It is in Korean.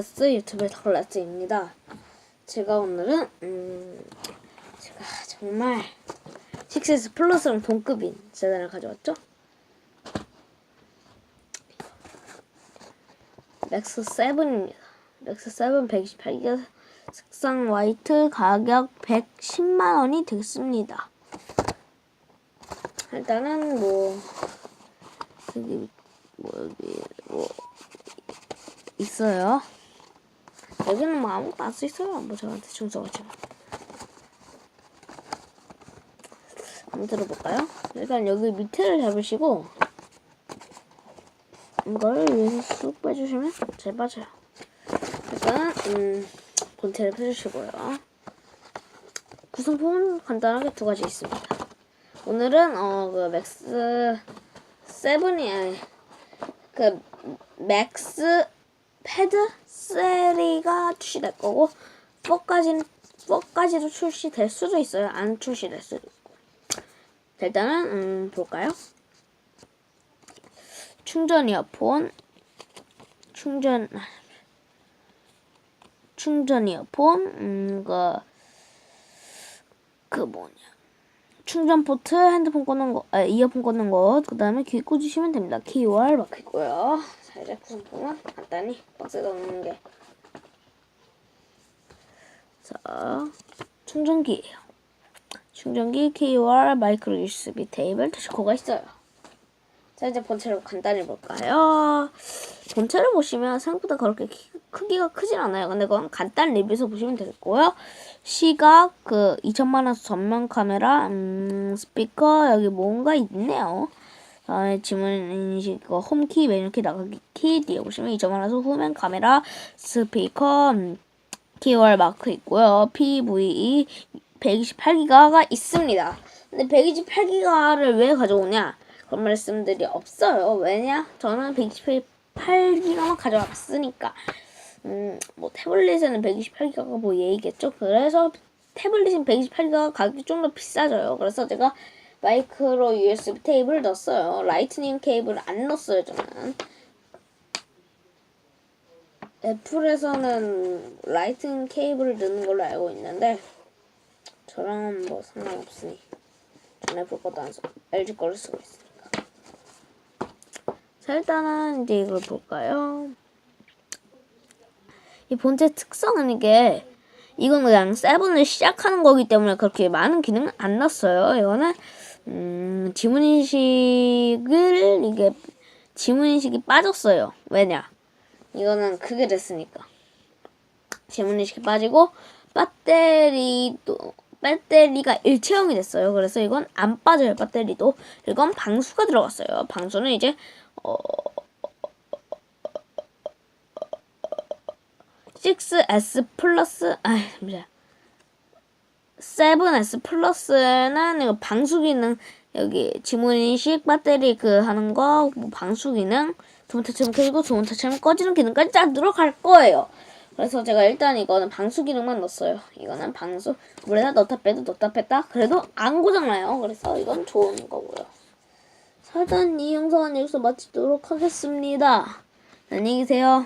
스 유튜브 털레스입니다. 제가 오늘은 음 제가 정말 6S 플러스랑 동급인 재단을 가져왔죠. 맥스 7입니다. 맥스 7 128기가 색상 화이트 가격 110만 원이 되겠습니다. 일단은 뭐 여기 뭐 여기 뭐 있어요. 여기는 뭐 아무것도 안 써 있어요. 뭐 저한테 충성하지만. 한번 들어볼까요? 일단 여기 밑에를 잡으시고 이걸 위에서 쑥 빼주시면 잘 빠져요. 일단 음, 본체를 펴주시고요. 구성품은 간단하게 두 가지 있습니다. 오늘은 어 그 맥스 세븐이 아니 그 맥스 패드 3가 출시될 거고 4까지는 4까지도 출시될 수도 있어요. 안 출시될 수도 있고. 자, 일단은 음, 볼까요? 충전 이어폰 충전 충전 이어폰 음 그 그 뭐냐 충전 포트 핸드폰 꽂는 거 아, 이어폰 꽂는 거그 다음에 귀 꽂으시면 됩니다. 키월 막히고요. 자 이제 구성품은 간단히 박스에 넣는 게 자, 충전기예요. 충전기, 키월, 마이크로 USB 테이블, 터치코가 있어요. 자, 이제 본체를 간단히 볼까요? 본체를 보시면 생각보다 그렇게 키- 크기가 크진 않아요. 근데 그건 간단 리뷰에서 보시면 되겠고요. 시각, 그 2천만 원 전면 카메라, 음, 스피커, 여기 뭔가 있네요. 다음에 지문 인식, 그 홈키, 메뉴키, 나가기 키, 뒤에 보시면 2.1에서 후면 카메라, 스피커, 음, 키월 마크 있고요. PVE 128기가가 있습니다. 근데 128기가를 왜 가져오냐? 그런 말씀들이 없어요. 왜냐? 저는 128기가만 가져왔으니까. 음, 뭐 태블릿에는 128기가가 뭐 예의겠죠? 그래서 태블릿은 128기가 가격이 좀 더 비싸져요. 그래서 제가 마이크로 USB 테이블을 넣었어요. 라이트닝 케이블을 안 넣었어요, 저는. 애플에서는 라이트닝 케이블을 넣는 걸로 알고 있는데 저랑은 뭐 상관없으니 전 애플 것도 안 써. LG 거를 쓰고 있으니까. 자 일단은 이제 이걸 볼까요? 이 본체 특성은 이게 이건 그냥 세븐을 시작하는 거기 때문에 그렇게 많은 기능은 안 넣었어요. 이거는 음, 지문 인식을 이게 지문 인식이 빠졌어요. 왜냐? 이거는 크게 됐으니까. 지문 인식이 빠지고 배터리도 배터리가 일체형이 됐어요. 그래서 이건 안 빠져요. 배터리도. 이건 방수가 들어갔어요. 방수는 이제 어 6S 플러스 아 잠시만 7S 플러스는 이거 방수 기능 여기 지문 인식 배터리 그 하는 거 뭐 방수 기능 주문 터치면 켜지고 주문 터치면 꺼지는 기능까지 쫙 들어갈 거예요. 그래서 제가 일단 이거는 방수 기능만 넣었어요. 이거는 방수 물에다 넣다 빼도 넣다 뺐다 그래도 안 고장나요. 그래서 이건 좋은 거고요. 자, 일단 이 영상은 여기서 마치도록 하겠습니다. 안녕히 계세요.